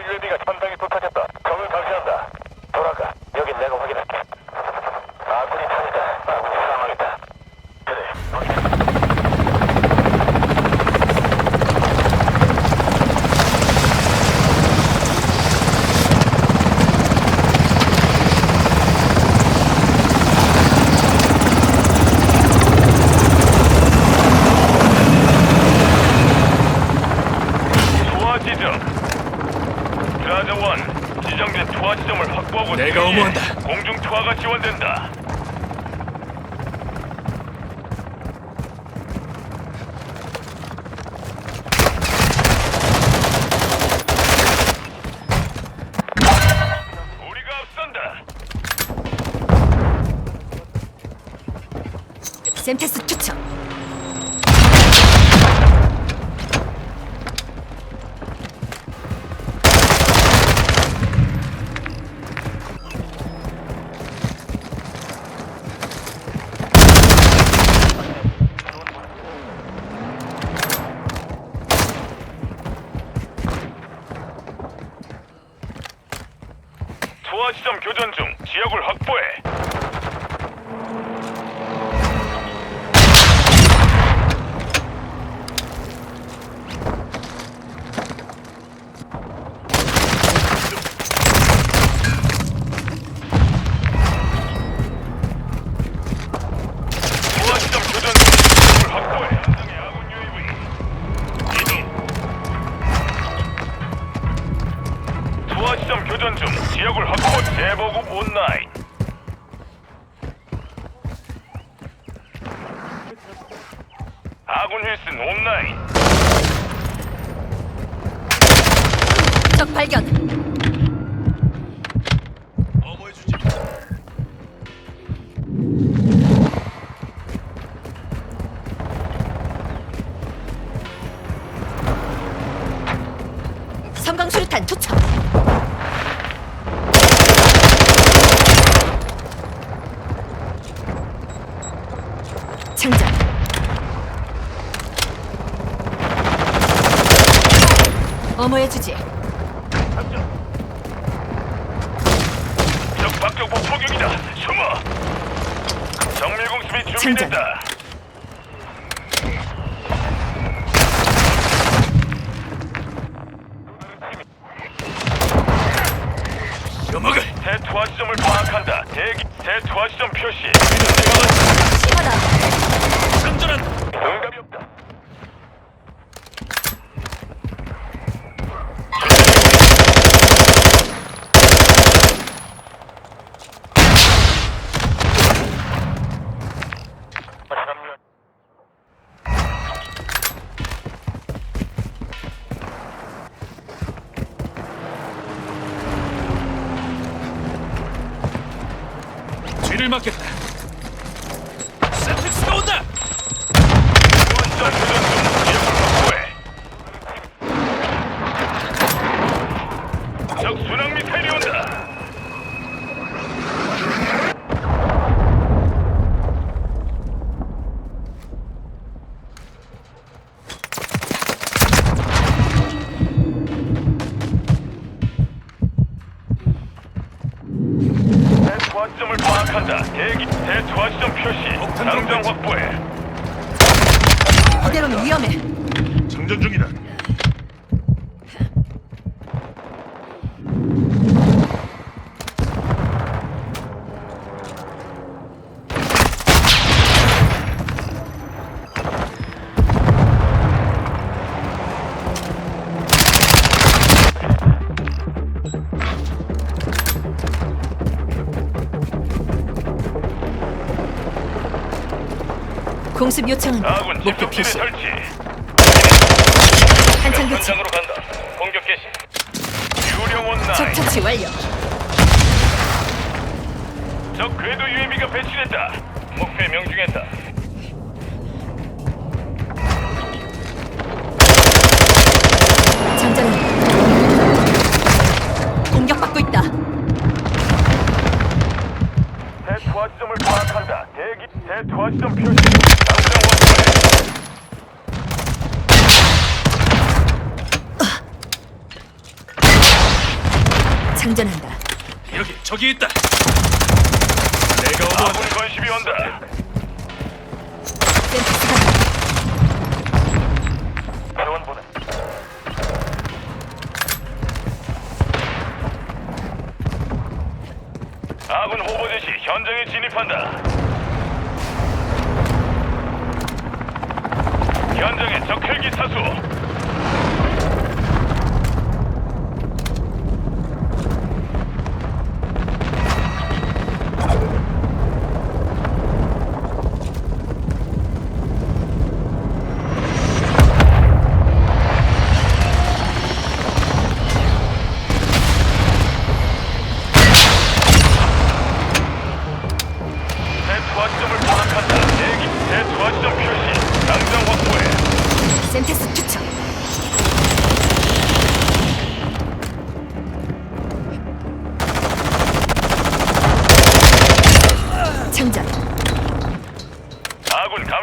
UAV가 현장에 도착했다. 적을 감시한다. 돌아가. 여긴 내가 확인할게. 아군이 탄이다. 아군이 사망했다. 그래. 투하 지점. 드 라자 원 지정된 투하 지점을 확보하고 내가. 어머한다. 공중 투하가 지원된다. 우리가 앞선다. 샘테스 투척. 투하 지점 교전 중 지역을 확보해. 아군 힐슨 온라인 적 발견. 어머해주지. 섬광 수류탄 투척. 장전. 어머해주지. 적 박격포 포격이다 숨어 정밀 공습이 준비된다 여먹을. 대투하 지점을 파악한다 대기 대투하 지점 표시 심하다. 장전한. 응답이 없다 뒤를 막겠다. 장전 중이다. 공습 요청은 아군 목표 표시. 설치. 한창 교체. 현장으로 간다. 공격 개시. 유령 온라인. 적 처치 완료. 적 궤도 UAV가 배치됐다. 목표에 명중했다. 장전한다. 여기 저기 있다. 내가 어머 아군 건십이 온다. 센터스가 보내. 아군 후보 제시 현장에 진입한다. 현장에 적 헬기 사수.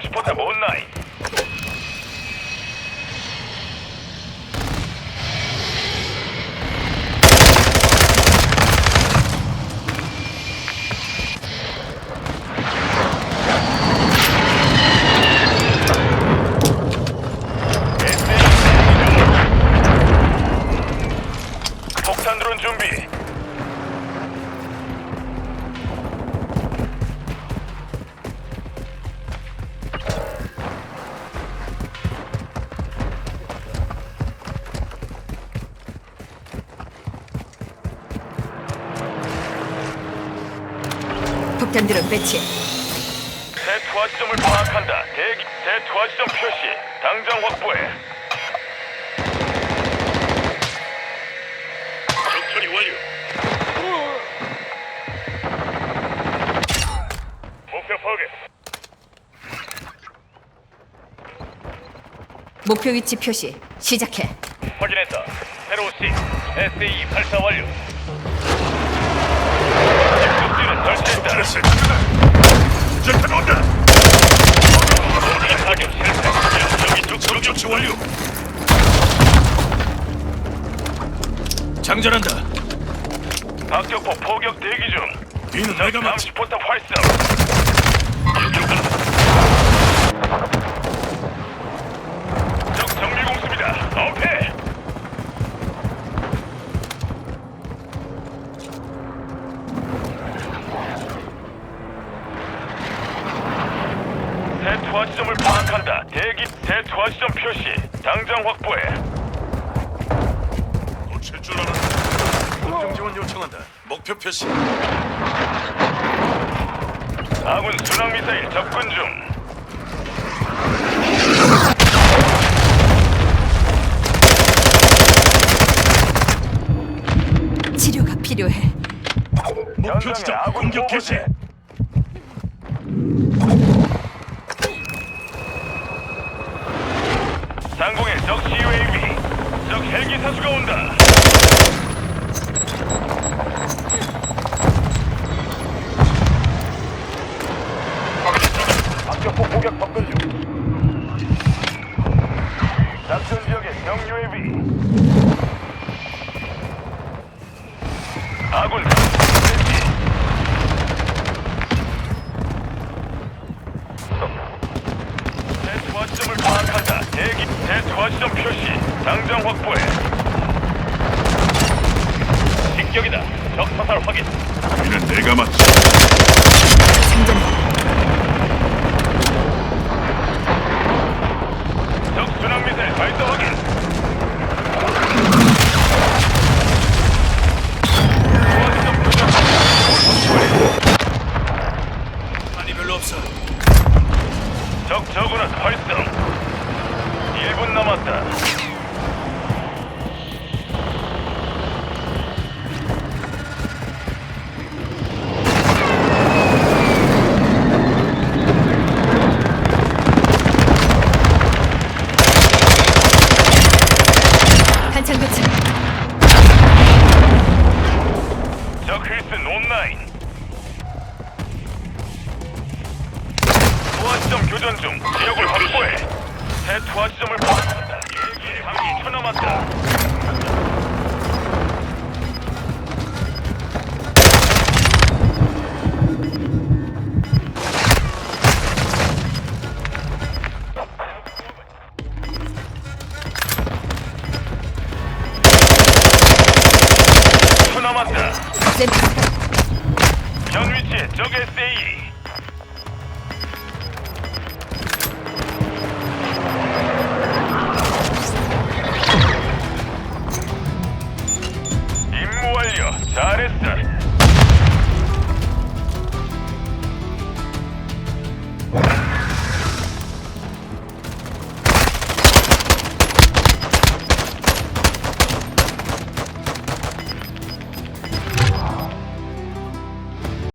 Transport night. 폭탄들은 배치. 대투하 지점을 파악한다. 대기 대투하 지점 표시. 당장 확보해. 적처리 완료. 목표 파괴. 목표 위치 표시. 시작해. 확인했다. 페로시 SE 발사 완료. 온다. 실패. 여기 완료. 장전한다. 박격포 포격 대기 중. 뒤는 내가 맞지. 감시포탑 활성. 지점 표시. 당장 확보해. 놓칠 줄 알았다. 공중 지원 요청한다. 목표 표시. 아군 순항 미사일 접근 중. 치료가 필요해. 목표 지점 공격 개시. 적 CUAV. 적 헬기 사수가 온다. 박격포 공격 접근 중. 작전 지역의 적 UAV. 아군 적 힐슨 온라인. 투하지점 교전 중. 지역을 확보해. 새 투하지점을 파악한다. 일기 방이 쳐 남았다. Tarefta.